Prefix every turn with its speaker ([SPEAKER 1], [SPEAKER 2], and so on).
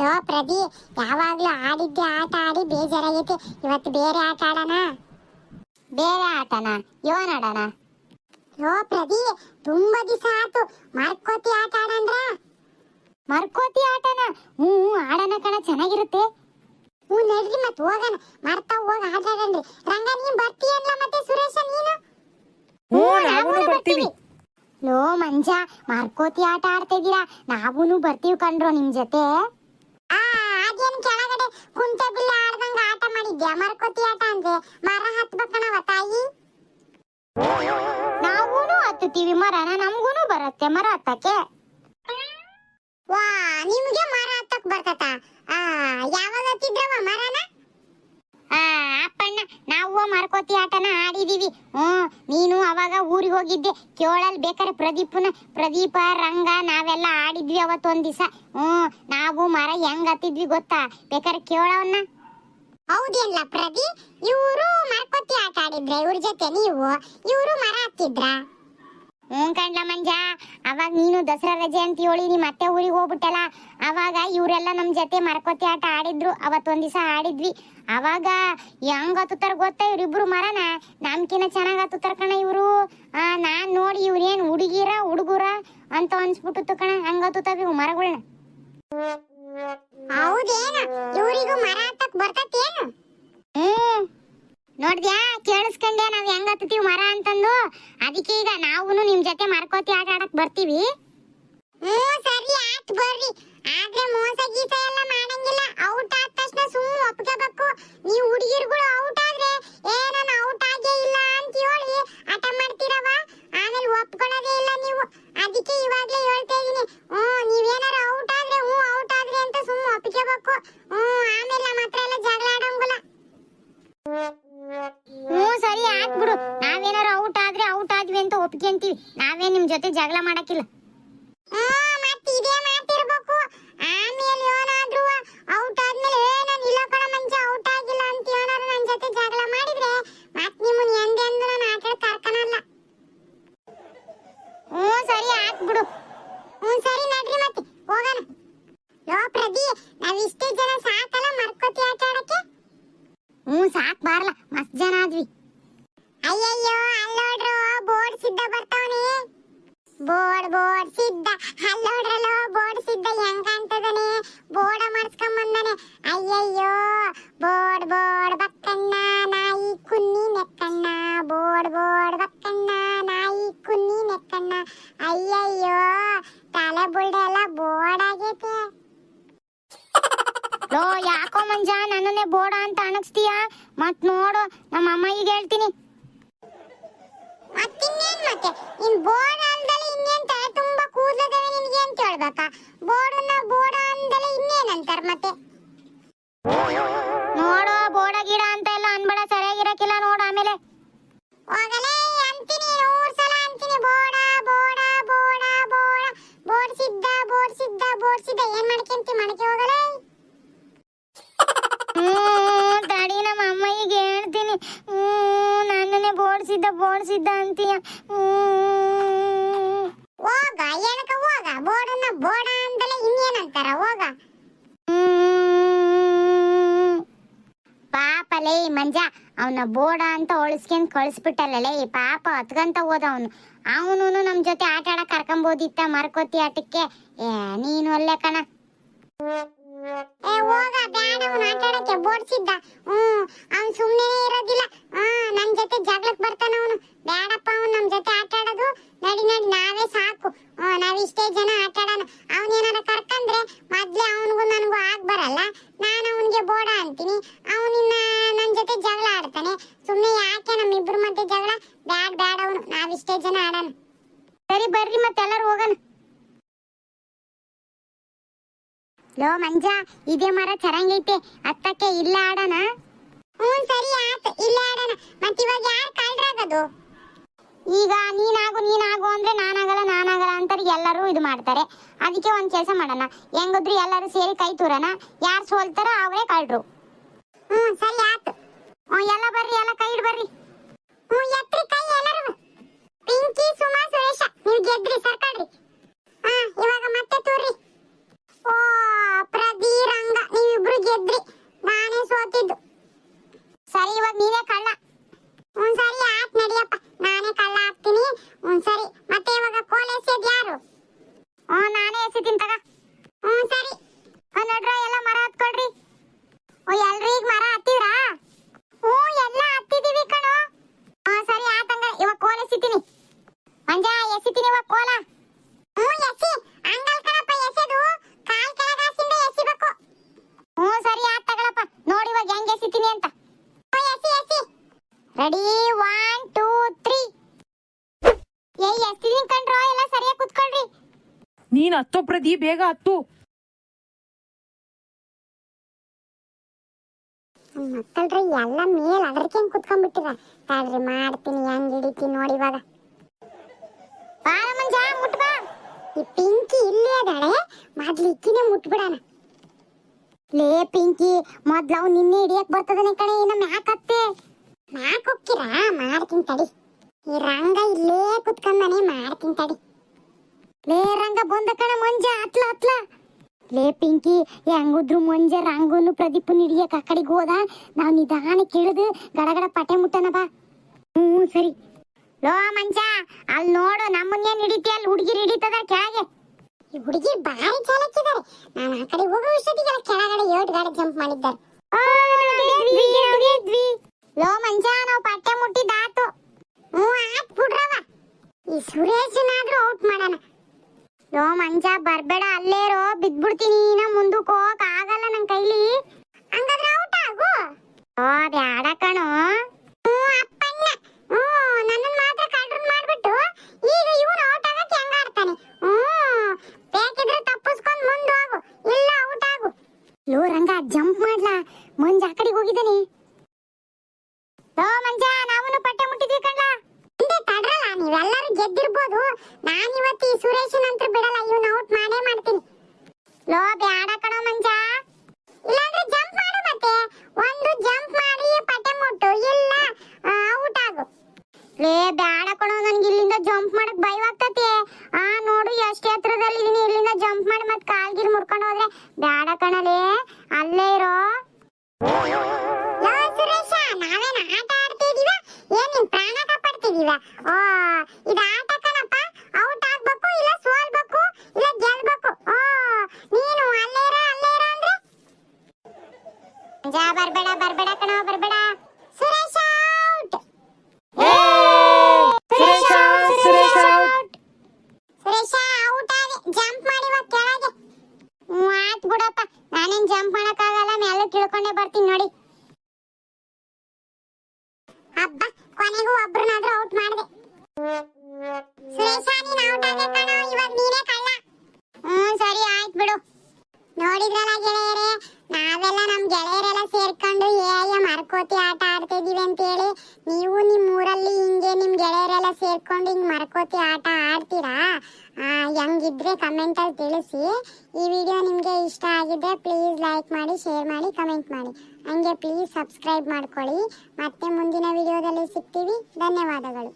[SPEAKER 1] Low ಪ್ರದಿ ಯಾವಾಗ್ಲೂ ಆಡಿದ್ದೆ ಆಟ ಆಡಿ ಬೇಜಾರಾಗೈತೆ. ಇವತ್ತು ಬೇರೆ ಆಟ ಆಡೋಣ?
[SPEAKER 2] ಬೇರೆ ಆಟನ? ಯೋನ್ ಆಡೋಣ?
[SPEAKER 1] ಲೋ ಪ್ರದಿ ತುಂಬಾ ದಿವಸ ಆತು ಮರ್ಕೋತಿ ಆಟ ಆಡಂದ್ರ?
[SPEAKER 2] ಮರ್ಕೋತಿ ಆಟನ? ಹ್ಞೂ ಆಡೋಣ ಕಣ ಚೆನ್ನಾಗಿರುತ್ತೆ.
[SPEAKER 1] ಹ್ಞೂ ನಡ್ರಿ ಮತ್ತೆ ಹೋಗೋಣ. ಮರ್ತಾ ಹೋಗಿ ಆಟ ಆಡನ್ರಿ ರಂಗ ನೀನ್ ಬರ್ತೀಯಲ್ಲ ಮತ್ತೆ ಸುರೇಶ ನೀನು?
[SPEAKER 3] ಹ್ಞೂ ನಾವೂನು ಬರ್ತೀವಿ.
[SPEAKER 2] ಲೋ ಮಂಜ ಮರ್ಕೋತಿ ಆಟ ಆಡ್ತಾ ಇದ್ದೀರಾ? ನಾವೂನು ಬರ್ತೀವಿ ಕಣ್ರೋ ನಿಮ್ ಜೊತೆ.
[SPEAKER 1] ಅದೇನ್ ಕೆಳಗಡೆ ಕುಂಟೆ ಬಿಲ್ಲ ಆಡ್ದಂಗ ಆಟ ಮಾಡಿದ್ಯಾ? ಮರ್ಕೋತಿ ಆಟ ಅಂದ್ರೆ ಮರ ಹತ್ಬೇಕಣವ ತಾಯಿ?
[SPEAKER 2] ನಾವೂನು ಹತ್ತುತ್ತೀವಿ ಮರನ ನಮ್ಗೂನು ಬರುತ್ತೆ ಮರ ಹತ್ತಕ್ಕೆ.
[SPEAKER 1] ವಾ ನಿಮ್ಗೆ ಮರ ಹತ್ತಕ್ ಬರ್ತತ? ಆ ಯಾವಾಗ ಹತ್ತಿದ್ರವ ಮರನ?
[SPEAKER 2] ನಾವು ಮಾರ್ಕೋತಿ ಆಟನ ಆಡಿದೀವಿ. ಹ್ಮ್, ನೀನು ಅವಾಗ ಊರಿಗೆ ಹೋಗಿದ್ದೆ. ಕೇಳಲ್ ಬೇಕಾರೆ ಪ್ರದೀಪನ. ಪ್ರದೀಪ, ರಂಗ, ನಾವೆಲ್ಲ ಆಡಿದ್ವಿ ಅವತ್ತೊಂದ್ ದಿವಸ. ಹ್ಮ್, ನಾವು ಮರ ಹೆಂಗ್ ಹತ್ತಿದ್ವಿ ಗೊತ್ತಾ? ಬೇಕಾರೆ ಕೇಳವನ್ನ
[SPEAKER 1] ಹೌದಿಲ್ಲ ಪ್ರದೀಪ್? ಇವರು ಮಾರ್ಕೋತಿ ಆಟ ಆಡಿದ್ರೆ ಇವ್ರ ಜೊತೆ ನೀವು? ಇವರು ಮರ ಹತ್ತಿದ್ರ?
[SPEAKER 2] ಹ್ಞೂ ಕಂಡ್ಲ ಮಂಜ ಅವಾಗ ನೀನು ದಸರಾ ರಜೆ ಅಂತ ಹೇಳಿ ನೀ ಮತ್ತೆ ಊರಿಗೆ ಹೋಗ್ಬಿಟ್ಟಲ್ಲ ಅವಾಗ ಇವರೆಲ್ಲ ನಮ್ಮ ಜೊತೆ ಮರಕೋತಿ ಆಟ ಆಡಿದ್ರು ಅವತ್ತೊಂದ್ ದಿವಸ ಆಡಿದ್ವಿ. ಅವಾಗ ಹೆಂಗ್ ಹತ್ತುತ್ತಾರ ಗೊತ್ತಾ ಇವ್ರಿಬ್ರು ಮರನ? ನಮ್ಕಿನ ಚೆನ್ನಾಗ್ ಹತ್ತುತ್ತಾರ ಕಣ ಆ ನಾನ್ ನೋಡಿ ಇವ್ರೇನ್ ಹುಡುಗಿರ ಹುಡುಗುರ ಅಂತ ಅನ್ಸ್ಬಿಟ್ಟು ಕಣ ಹಂಗ ಹತ್ತುತ್ತಾವ ಇವು ಮರಗಳನ್ನ
[SPEAKER 1] ಹೌದೇನ? ಇವರಿಗೂ ಮರ ಹತ್ತಕ್ ಬರ್ತತೇನು?
[SPEAKER 2] ಹ್ಮ್. ನೋಡ್ದ್ಯಾ ಕೇಳಿಸ್ಕೊಂಡ್ಯಾ ನಾವ್ ಹೆಂಗ್ ಹತ್ತುತ್ತೀವಿ ಮರ ಅಂತಂದು ಅದಕ್ಕೆ ಈಗ ನಾವು ನಿಮ್ ಜೊತೆ ಮಾರ್ಕೋತಿ ಆಟ ಆಡಕ್ ಬರ್ತೀವಿ.
[SPEAKER 1] ಹ್ಮ್, ಸರಿ, ಆತ್ ಬರ್ರಿ. ಆದ್ರೆ ಮೋಸ ಗೀಸ ಎಲ್ಲ ಮಾಡಂಗಿಲ್ಲ. ಔಟ್ ಆದ ತಕ್ಷಣ ಸುಮ್ಮ ಒಪ್ಕೋಬೇಕು. ನೀವು ಹುಡುಗಿರ್ಗಳು ಔಟ್ ಆದ್ರೆ ಏ, ನಾನು ಔಟ್ ಆಗೇ ಇಲ್ಲ ಅಂತ ಹೇಳಿ. ಆಟ ಮಾಡ್ತೀರವ ನಾವೇ
[SPEAKER 2] ನಿಮ್ ಜೊತೆ ಜಗಳ ಮಾಡಕ್ಕಿಲ್ಲ. ಲೋ, ಯಾಕೋ ಮಂಜ, ನನ್ನನ್ನೇ ಬೋಡ ಅಂತ ಅನಿಸ್ತೀಯಾ ಮತ್ ನೋಡು, ನಮ್ಮ ಅಮ್ಮಯ್ಯಗೆ ಹೇಳ್ತೀನಿ.
[SPEAKER 1] ಮತ್ತಿನ್ನೇನ್ ಮತ್ತೆ? ಇನ್ ಬೋರ್ಡ್ ಅಂದಲೇ ಇನ್ನೇನ್ ತಲೆ ತುಂಬಾ ಕೂದಲದವೆ ನಿನ್ಗೆ ಅಂತ ಹೇಳ್ಬೇಕಾ? ಬೋಡನ ಬೋಡ ಅಂದಲೆ ಇನ್ನೇನ್ ಅಂತಾರೆ ಮತ್ತೆ?
[SPEAKER 2] ಬೋಡ್ಸಿದ್ದ ಬೋಡ್ಸಿದ್ದ ಅಂತೀಯ?
[SPEAKER 1] ಹೋಗ ಏನಕ ಹೋಗ? ಬೋರ್ಡನ್ನ ಬೋಡ ಅಂದಲೆ ಇನ್ನೇನ್ ಅಂತಾರ ಹೋಗ.
[SPEAKER 2] ಪಾಪಲೇ ಮಂಜ ಅವನ ಬೋಡ ಅಂತ ಒಳಸ್ಕೊಂಡ್ ಈ ಪಾಪ ಹತ್ಕಂತ ಹೋದ ಅವನು ಅವನು ನಮ್ ಜೊತೆ ಆಟ ಆಡ ಕರ್ಕೊಂಬೋದಿತ್ತ ಮರ್ಕೋತಿ ಆಟಕ್ಕೆ? ಏ ನೀನು ಅಲ್ಲೇ ಕಣ.
[SPEAKER 1] ಏ ಹೋಗ ಬ್ಯಾಡ ಅವನು ಆಟ ಆಡಕ್ಕೆ ಬೋರ್ಡ್ ಸಿದ್ಧ ಹ್ಮ್ ಸುಮ್ಮನೆ ಇರೋದಿಲ್ಲ. ಜೊತೆ ಜಗಳಕ್ಕೆ ಬರ್ತಾನ ಅವನು. ಬ್ಯಾಡಪ್ಪ ಅವ್ನು ನಮ್ಮ ಜೊತೆ ಆಟ ಆಡೋದು. ನಡಿ ನಡಿ, ನಾವೇ ಸಾಕು. ನಾವು ಇಷ್ಟೇ ಜನ ಆಟ ಆಡೋಣ. ಅವನೇನಾರ ಕರ್ಕಂದ್ರೆ ಮೊದ್ಲೇ ಅವನಿಗೂ ನನಗೂ ಆಗ ಬರಲ್ಲ. ನಾನು ಅವನಿಗೆ ಬೋಡ ಅಂತೀನಿ. ಅವನಿನ್ನ ನನ್ ಜೊತೆ ಜಗಳ ಆಡ್ತಾನೆ. ಸುಮ್ಮನೆ ಯಾಕೆ ನಮ್ಮಿಬ್ರ ಮಧ್ಯೆ ಜಗಳ? ಬ್ಯಾಡ್, ಬ್ಯಾಡ ಅವನು. ನಾವಿಷ್ಟೇ ಜನ ಆಡೋಣ.
[SPEAKER 2] ಸರಿ, ಬರ್ರಿ ಮತ್ತೆಲ್ಲರೂ ಹೋಗೋಣ. ಲೋ, ಮಂಜ, ಇದೇ ಮರ ಚೆನ್ನಾಗೈತೆ ಹತ್ತಕ್ಕೆ ಇಲ್ಲ ಆಡೋಣ.
[SPEAKER 1] ಹ್ಞೂ, ಸರಿ, ಆತ. ಇಲ್ಲ ಆಡೋಣ ಮತ್ ಇವಾಗ ಯಾರು ಕಳ್ರಾಗದು
[SPEAKER 2] ಈಗ ನೀನಾಗು ನೀನಾಗು ಅಂದ್ರೆ ನಾನಾಗಲ್ಲ ನಾನಾಗಲ್ಲ ಅಂತಾರೆ, ಎಲ್ಲರೂ ಇದು ಮಾಡ್ತಾರೆ. ಅದಕ್ಕೆ ಒಂದ್ ಕೆಲಸ ಮಾಡೋಣ. ಹೆಂಗಿದ್ರು ಎಲ್ಲರೂ ಸೇರಿ ಕೈ ತೂರಣ. ಯಾರು ಸೋಲ್ತಾರ ಅವರೇ ಕಳ್ರು.
[SPEAKER 1] ಹ್ಮ್, ಸರಿ ಆಯ್ತು.
[SPEAKER 2] ಎಲ್ಲ ಬರ್ರಿ, ಎಲ್ಲ ಕೈ ಇಡ್ ಬರ್ರಿ.
[SPEAKER 1] ಹ್ಮ್, ಎತ್ರಿ. ಎಸಿತೀನಿ ವಾ ಕೋಲ. ಹ್ಞೂ ಎಸಿ. ಅಂಗಲ್ ಕಣಪ್ಪ ಎಸೆದು ಕಾಲ್ ಕೆಳಗ ಹಾಸಿಂದ ಎಸಿಬೇಕು. ಹ್ಞೂ ಸರಿ ಆತ್ ತಗಳಪ್ಪ. ನೋಡಿ ಇವಾಗ ಹೆಂಗ್ ಎಸಿತೀನಿ ಅಂತ. ಹ್ಞೂ ಎಸಿ ಎಸಿ.
[SPEAKER 2] ರೆಡಿ ಒನ್ ಟೂ ತ್ರೀ ಏಯ್ ಎಸ್ತಿದೀನಿ ಕಣ್ರೋ? ಎಲ್ಲ ಸರಿಯಾಗಿ ಕುತ್ಕೊಳ್ರಿ.
[SPEAKER 3] ನೀನ್ ಹತ್ತೋ ಪ್ರದಿ ಬೇಗ ಹತ್ತು.
[SPEAKER 1] ಮಕ್ಕಳ್ರಿ ಎಲ್ಲ ಮೇಲ್ ಅಡ್ರಕ್ಕೆ ಹೆಂಗ್ ಕುತ್ಕೊಂಡ್ಬಿಟ್ಟಿರ ತಾಳ್ರಿ ಮಾಡ್ತೀನಿ. ಹೆಂಗ್ ಹಿಡಿತೀನಿ ನೋಡಿ ಇವಾಗ. ಈ ಪಿಂಕಿ ಇಲ್ಲೇ ಅದಾಳೆ. ಮೊದ್ಲು ಇಕ್ಕಿನೇ ಮುಟ್ಬಿಡಣ.
[SPEAKER 2] ಲೇ ಪಿಂಕಿ, ಮೊದ್ಲು ಅವ್ ನಿನ್ನೆ ಹಿಡಿಯಕ್ ಬರ್ತದನೆ ಕಣೆ, ಇನ್ನ ಮ್ಯಾಕ್ ಹತ್ತೆ
[SPEAKER 1] ಮ್ಯಾಕ್ ಹೋಗ್ತೀರಾ? ಮಾಡ್ತೀನಿ ತಡಿ. ಈ ರಂಗ ಇಲ್ಲೇ ಕುತ್ಕೊಂಡಾನೆ ಮಾಡ್ತೀನಿ ತಡಿ.
[SPEAKER 2] ಲೇ ರಂಗ ಬಂದ ಕಣ ಮಂಜ, ಹತ್ಲ ಹತ್ಲ. ಲೇ ಪಿಂಕಿ, ಹೆಂಗುದ್ರು ಮಂಜ ರಂಗುನು ಪ್ರದೀಪನ್ ಹಿಡಿಯಕ್ ಆ ಕಡೆಗೆ ಹೋದ. ನಾವ್ ನಿಧಾನ ಕೇಳಿದು ಗಡಗಡ ಪಟೆ ಮುಟ್ಟನ ಬಾ. ಹ್ಞೂ ಸರಿ. ಲೋ ಮಂಜ ಅಲ್ಲಿ ನೋಡು ನಮ್ಮನ್ನೇನ್ ಹಿಡಿತಿ ಅಲ್ಲಿ ಹುಡುಗಿ ಹಿಡಿತದ ಕೆಳಗೆ.
[SPEAKER 1] ಈ ಹುಡುಗಿ ಬಾರಿ ಚಾಲಕ್ಕಿದ್ದಾರೆ ನಾನು ಆ ಕಡೆ ಹೋಗೋ ಅಷ್ಟೊತ್ತಿಗೆ ಕೆಳಗಡೆ ಏಟ್ ಗಾಡಿ ಜಂಪ್ ಮಾಡಿದ್ದಾರೆ.
[SPEAKER 2] ಲೋ ಮಂಜ ನಾವು ಪಟ್ಟೆ ಮುಟ್ಟಿದ್ದಾತು.
[SPEAKER 1] ಹ್ಞೂ ಆತ್ ಬಿಡ್ರವ. ಈ ಸುರೇಶನಾದ್ರೂ ಔಟ್ ಮಾಡೋಣ.
[SPEAKER 2] ಲೋ ಮಂಜ ಬರ್ಬೇಡ ಅಲ್ಲೇರೋ ಬಿದ್ಬಿಡ್ತೀನಿ ಇನ್ನ ಮುಂದಕ್ಕೆ ಹೋಗಕ್ ಆಗಲ್ಲ ನನ್ ಕೈಲಿ
[SPEAKER 1] ಹಂಗಾದ್ರೆ ಔಟ್ ಆಗು
[SPEAKER 2] ಓ ಬ್ಯಾಡ ಕಣೋ
[SPEAKER 1] ಹ್ಞೂ ಅಪ್ಪಣ್ಣ ಹ್ಞೂ ನನ್ನನ್ನು ಮಾತ್ರ ಕಡ್ರನ್ ಮಾಡ್ಬಿಟ್ಟು ಈಗ ಇವನು ಔಟ್ ಆಗಕ್ಕೆ ಹೆಂಗ ಆಡ್ತಾನೆ ಹ್ಞೂ ಬೇಕಿದ್ರೆ ತಪ್ಪಿಸ್ಕೊಂಡು ಮುಂದೆ ಹೋಗು ಇಲ್ಲ ಔಟ್ ಆಗು
[SPEAKER 2] ಲೋ ರಂಗ ಜಂಪ್ ಮಾಡ್ಲಾ ಮಂಜ ಆ ಕಡೆಗೆ ಹೋಗಿದ್ದಾನೆ. ಓ ಮಂಜ, ನಾವೂನು ಪಟ್ಟೆ ಮುಟ್ಟಿದ್ವಿ ಕಣ್ಲ.
[SPEAKER 1] ಹಿಂದೆ ತಡ್ರಲ್ಲ, ನೀವೆಲ್ಲರೂ ಗೆದ್ದಿರ್ಬೋದು. ನಾನು ಇವತ್ತು ಈ ಸುರೇಶನ್ ಅಂತ ಬಿಡಲ್ಲ, ಇವನು ಔಟ್ ಮಾಡೇ ಮಾಡ್ತೀನಿ.
[SPEAKER 2] ಲೋ, ಬ್ಯಾಡ ಕಣೋ ಮಂಜ.
[SPEAKER 1] ಇಲ್ಲಾಂದ್ರೆ ಜಂಪ್ ಮಾಡು ಮತ್ತೆ. ಒಂದು ಜಂಪ್ ಮಾಡಿ ಪಟ್ಟೆ ಮುಟ್ಟು, ಇಲ್ಲ ಔಟ್ ಆಗು.
[SPEAKER 2] ಲೇ
[SPEAKER 1] ಕಾಪಾಡ್ತಿದೀವ ಓ ಸೇರ್ಕೊಂಡು ಹಿಂಗೆ ಮರ್ಕೋತಿ ಆಟ ಆಡ್ತೀರಾ? ಹೆಂಗಿದ್ರೆ ಕಮೆಂಟಲ್ಲಿ ತಿಳಿಸಿ. ಈ ವಿಡಿಯೋ ನಿಮಗೆ ಇಷ್ಟ ಆಗಿದ್ರೆ ಪ್ಲೀಸ್ ಲೈಕ್ ಮಾಡಿ ಶೇರ್ ಮಾಡಿ ಕಮೆಂಟ್ ಮಾಡಿ. ಹಂಗೆ ಪ್ಲೀಸ್ ಸಬ್ಸ್ಕ್ರೈಬ್ ಮಾಡ್ಕೊಳ್ಳಿ. ಮತ್ತೆ ಮುಂದಿನ ವಿಡಿಯೋದಲ್ಲಿ ಸಿಗ್ತೀವಿ. ಧನ್ಯವಾದಗಳು.